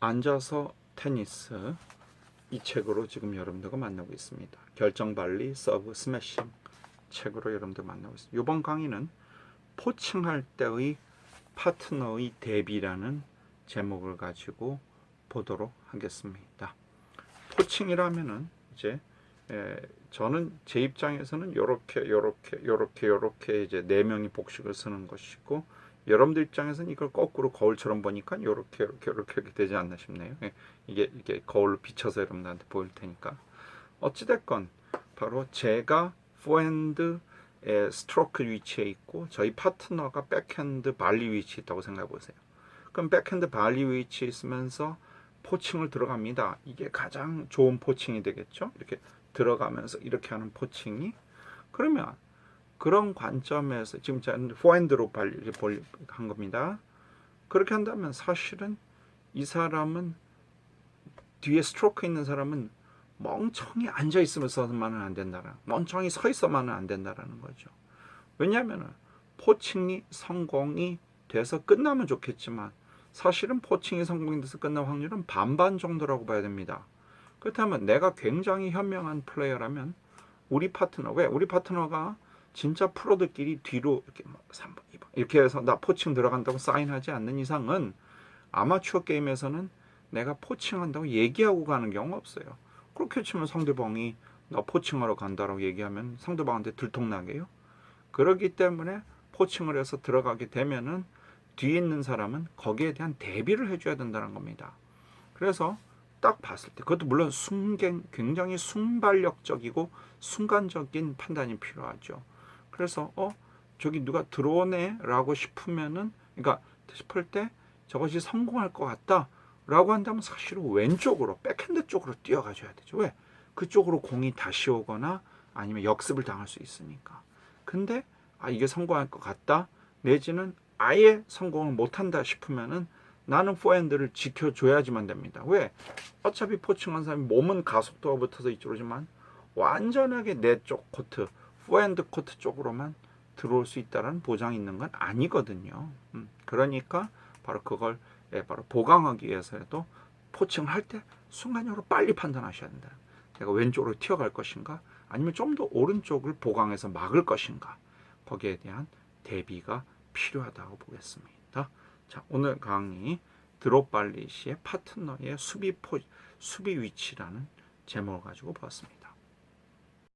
앉아서 테니스 이 책으로 지금 여러분들과 만나고 있습니다. 결정 발리 서브 스매싱 책으로 여러분들 만나고 있습니다. 이번 강의는 포칭할 때의 파트너의 대비라는 제목을 가지고 보도록 하겠습니다. 포칭이라면은 이제 에, 저는 제 입장에서는 요렇게 요렇게 요렇게 요렇게 이제 네 명이 복식을 쓰는 것이고 여러분들 입장에서는 이걸 거꾸로 거울처럼 보니까 요렇게 요렇게 이렇게 되지 않나 싶네요. 예, 이게 이게 거울로 비춰서 여러분들한테 보일 테니까 어찌 됐건 바로 제가 포핸드의 스트로크 위치에 있고 저희 파트너가 백핸드 발리 위치에 있다고 생각해 보세요. 그럼 백핸드 발리 위치에 있으면서 포칭을 들어갑니다. 이게 가장 좋은 포칭이 되겠죠. 이렇게 들어가면서 이렇게 하는 포칭이 그러면 그런 관점에서 지금 저는 포핸드로 한 겁니다. 그렇게 한다면 사실은 이 사람은 뒤에 스트로크 있는 사람은 멍청이 앉아 있으면서만은 안 된다는 멍청이 서 있어만은 안 된다라는 거죠. 왜냐하면 포칭이 성공이 돼서 끝나면 좋겠지만 사실은 포칭이 성공이 돼서 끝날 확률은 반반 정도라고 봐야 됩니다. 그렇다면 내가 굉장히 현명한 플레이어라면 우리 파트너 왜 우리 파트너가 진짜 프로들끼리 뒤로 이렇게 뭐 3번, 2번 이렇게 해서 나 포칭 들어간다고 사인하지 않는 이상은 아마추어 게임에서는 내가 포칭한다고 얘기하고 가는 경우 없어요. 그렇게 치면 상대방이 나 포칭하러 간다라고 얘기하면 상대방한테 들통나게요. 그렇기 때문에 포칭을 해서 들어가게 되면은 뒤에 있는 사람은 거기에 대한 대비를 해줘야 된다는 겁니다. 그래서 딱 봤을 때 그것도 물론 순간 굉장히 순발력적이고 순간적인 판단이 필요하죠. 그래서 어 저기 누가 들어오네라고 싶으면은 그러니까 싶을 때 저것이 성공할 것 같다라고 한다면 사실은 왼쪽으로 백핸드 쪽으로 뛰어가줘야 되죠. 왜? 그쪽으로 공이 다시 오거나 아니면 역습을 당할 수 있으니까. 근데 아 이게 성공할 것 같다 내지는 아예 성공을 못한다 싶으면은 나는 포핸드를 지켜줘야지만 됩니다. 왜? 어차피 포칭한 사람이 몸은 가속도가 붙어서 이쪽으로지만 완전하게 내 쪽 코트, 포핸드 코트 쪽으로만 들어올 수 있다는 보장이 있는 건 아니거든요. 음, 그러니까 바로 그걸 예, 바로 보강하기 위해서라도 포칭을 할 때 순간적으로 빨리 판단하셔야 된다. 내가 왼쪽으로 튀어갈 것인가, 아니면 좀 더 오른쪽을 보강해서 막을 것인가, 거기에 대한 대비가 필요하다고 보겠습니다. 자, 오늘 강의 드롭발리시의 파트너의 수비 포 수비 위치라는 제목을 가지고 보았습니다.